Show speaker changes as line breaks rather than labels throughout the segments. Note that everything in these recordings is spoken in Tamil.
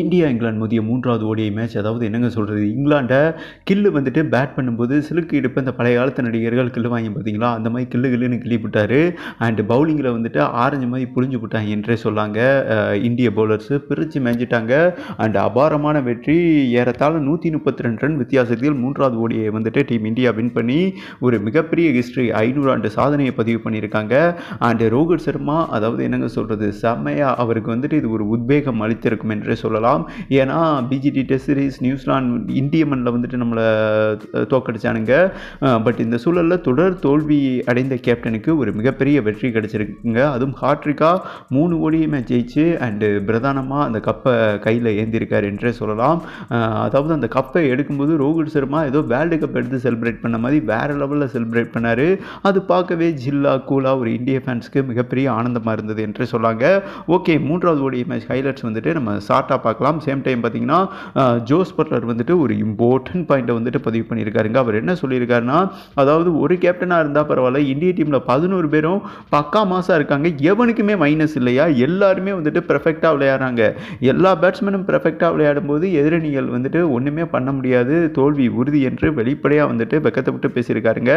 இந்தியா இங்கிலாந்து மோதிய மூன்றாவது ஓடிஐ மேட்ச் அதாவது என்னங்க சொல்கிறது இங்கிலாண்டை கில்லு வந்துட்டு பேட் பண்ணும்போது சிலுக்கு இடுப்பு இந்த பழைய காலத்து நடிகர்கள் கில்லு வாங்கி பார்த்தீங்களா? அந்த மாதிரி கில்லு கில்லுன்னு கிள்ளி அண்டு பவுலிங்கில் வந்துட்டு ஆரஞ்சு மாதிரி புழிஞ்சு விட்டாங்க என்றே சொல்லாங்க. இந்திய பவுலர்ஸு பிரித்து மேய்ஞ்சிட்டாங்க அண்டு அபாரமான வெற்றி. ஏறத்தாழ நூற்றி முப்பத்தி ரெண்டு ரன் வித்தியாசத்தில் மூன்றாவது ஓடியை வந்துட்டு டீம் இந்தியா வின் பண்ணி ஒரு மிகப்பெரிய ஹிஸ்ட்ரி ஐநூறு ஆண்டு சாதனையை பதிவு பண்ணியிருக்காங்க. அண்டு ரோஹித் சர்மா அதாவது என்னங்க சொல்கிறது செம்மையாக அவருக்கு வந்துட்டு இது ஒரு உத்வேகம் அளித்திருக்கும் என்றே சொல்லலாம். ஏன்னா பிஜிடி டெஸ்ட் சீரீஸ் நியூசிலாந்து இந்திய மண்ணில் வந்துட்டு நம்மளை தோக்கடிச்சானுங்க பட் இந்த சூழலில் தொடர் தோல்வி அடைந்த கேப்டனுக்கு ஒரு மிகப்பெரிய வெற்றி கிடைச்சிருக்குங்க. அதுவும் ஹாட்ரிக்கா மூணு ஓடியுமே ஜெயிச்சு அண்டு பிரதானமாக அந்த கப்பை கையில் ஏந்திருக்கார் என்றே சொல்லலாம். அதாவது அந்த கப்பை எடுக்கும்போது ரோஹித் சர்மா ஏதோ வேர்ல்டு கப் எடுத்து செலிப்ரேட் பண்ண மாதிரி வேறு லெவலில் செலிப்ரேட் பண்ணார். அது பார்க்கவே ஜில்லா கூலாக ஒரு இந்திய ஃபேன்ஸ்க்கு மிகப்பெரிய ஆனந்தமாக இருந்தது என்று சொல்லாங்க. ஓகே மூன்றாவது ஓடிய மேட்ச் ஹைலைட்ஸ் வந்துட்டு நம்ம ஷார்ட்டாக பார்க்கலாம். சேம் டைம் பார்த்தீங்கன்னா ஜோஸ் பட்லர் வந்துட்டு ஒரு இம்பார்ட்டன்ட் பாயிண்ட்டை வந்துட்டு பதிவு பண்ணியிருக்காருங்க. அவர் என்ன சொல்லியிருக்காருன்னா அதாவது ஒரு கேப்டனாக இருந்தால் பரவாயில்ல இந்திய டீமில் பதினோரு பேரும் பக்கா மாசாக இருக்காங்க. எவனுக்குமே மைனஸ் இல்லையா? எல்லாருமே வந்துட்டு பெர்ஃபெக்டாக விளையாடுறாங்க. எல்லா பேட்ஸ்மேனும் பெர்ஃபெக்டாக விளையாடும் போது எதிரணிகள் வந்துட்டு ஒன்றுமே பண்ண முடியாது. தோல்வி உறுதி என்று வெளிப்படையாக வந்துட்டு வெக்கத்தை விட்டு பேசியிருக்காருங்க.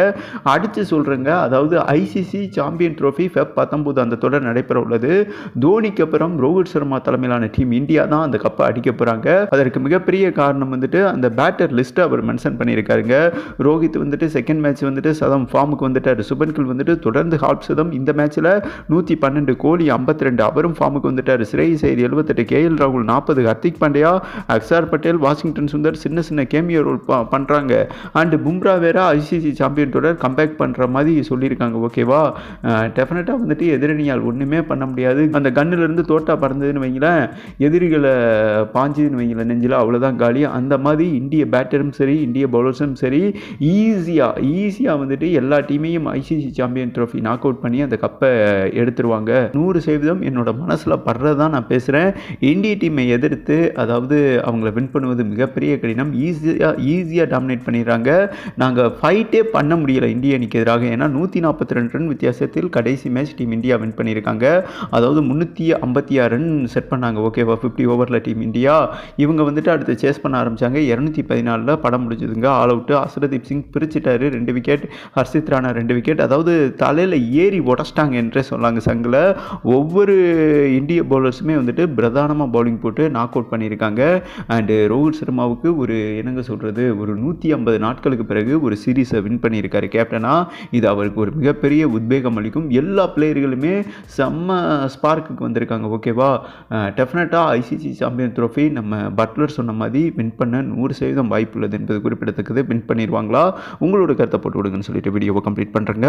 அடித்து சொல்கிறேங்க அதாவது ஐசிசி சாம்பியன் ட்ரோஃபி ஃபெப் பத்தொம்போது அந்த தொடர் நடைபெற உள்ளது. தோனிக்கு அப்புறம் ரோஹித் சர்மா தலைமையிலான டீம் இந்தியா தான் அந்த கப்பை அடிக்க போகிறாங்க அதற்கு மிகப்பெரிய காரணம் வந்துட்டு அந்த பேட்டர் லிஸ்ட்டை அவர் மென்ஷன் பண்ணியிருக்காருங்க. ரோஹித் வந்துட்டு செகண்ட் மேட்ச் வந்துட்டு சதம் ஃபார்முக்கு வந்துட்டார். சுபன்கில் வந்துட்டு தொடர்ந்து ஹால்ப் சதம். இந்த மேட்ச்சில் நூற்றி பன்னெண்டு கோலி ஐம்பத்தி ரெண்டு அவரும் ஃபார்முக்கு வந்துட்டார். சிறை செய்தி எழுபத்தெட்டு கேஎல் ராகுல் நாற்பது ஹர்திக் பாண்டியா அக்ஸார் பட்டேல் வாஷிங்டன் சுந்தர் சின்ன சின்ன கேமியோ ரோல் பண்ணுறாங்க அண்டு பும்ரா வேற ஐசிசி சாம்பியன் தொடர் கம்பேக் பண்ணுற மாதிரி சொல்லியிருக்காங்க. ஓகேவா டெஃபினட்டாக வந்துட்டு எதிரணியால் ஒன்றுமே பண்ண முடியாது. அந்த கன்னிலிருந்து தோட்டா பறந்ததுன்னு வைங்களேன் எதிரிகளை பாஞ்சுன்னு வைங்களேன் நெஞ்சில் அவ்வளோதான் காலி. அந்த மாதிரி இந்திய பேட்டரும் சரி இந்திய பவுலர்ஸும் சரி ஈஸியாக ஈஸியாக வந்துட்டு எல்லா டீமையும் ICC champion trophy knock out பண்ணி அந்த கப்பை எடுத்துருவாங்க. நூறு சதவீதம் என்னோட மனசில் படுறதான் நான் பேசுகிறேன் இந்திய டீமை எதிர்த்து அதாவது அவங்கள வின் பண்ணுவது மிகப்பெரிய கடினம். ஈஸியாக ஈஸியாக டாமினேட் பண்ணிடுறாங்க. நாங்கள் ஃபைட்டே பண்ண முடியல இந்திய அணிக்கு எதிராக. ஏன்னா நூற்றி நாற்பத்தி ரெண்டு ரன் வித்தியாசத்தில் கடைசி மேட்ச் டீம் இந்தியா வின் பண்ணியிருக்காங்க. அதாவது முந்நூற்றி ஐம்பத்தி ஆறு ரன் செட் பண்ணாங்க. ஓகேவா ஃபிஃப்டி ஓவர் ஓவரில் டீம் இந்தியா இவங்க வந்துட்டு அடுத்து சேஸ் பண்ண ஆரம்பித்தாங்க இரநூத்தி பதினாலில் படம் முடிஞ்சதுங்க. ஆல் அவுட்டு அசரதீப் சிங் பிரிச்சிட்டாரு. ரெண்டு விக்கெட் ஹர்ஷித் ராணா ரெண்டு விக்கெட் அதாவது தலையில் ஏறி உடச்சிட்டாங்க என்றே சொல்லாங்க சங்கில். ஒவ்வொரு இந்திய பவுலர்ஸுமே வந்துட்டு பிரதானமாக பவுலிங் போட்டு நாக் அவுட் பண்ணியிருக்காங்க. அண்டு ரோஹித் சர்மாவுக்கு ஒரு என்னங்க சொல்கிறது ஒரு நூற்றி ஐம்பது நாட்களுக்கு பிறகு ஒரு சீரீஸை வின் பண்ணியிருக்காரு கேப்டனாக இது அவருக்கு ஒரு மிகப்பெரிய உத்வேகம் அளிக்கும். எல்லா பிளேயர்களுமே செம்ம ஸ்பார்க்குக்கு வந்திருக்காங்க ஓகேவா டெஃபினட்டாக ஐசிசி சாம்பியன் ட்ரோஃபி நம்ம பட்லர் சொன்ன மாதிரி வின் பண்ண நூறு சதவீதம் வாய்ப்பு உள்ளது என்பது குறிப்பிடத்தக்கது. வின் பண்ணிடுவாங்களா உங்களோட கருத்தை போட்டு விடுங்கன்னு சொல்லிட்டு வீடியோவை கம்ப்ளீட் பண்ணுறேங்க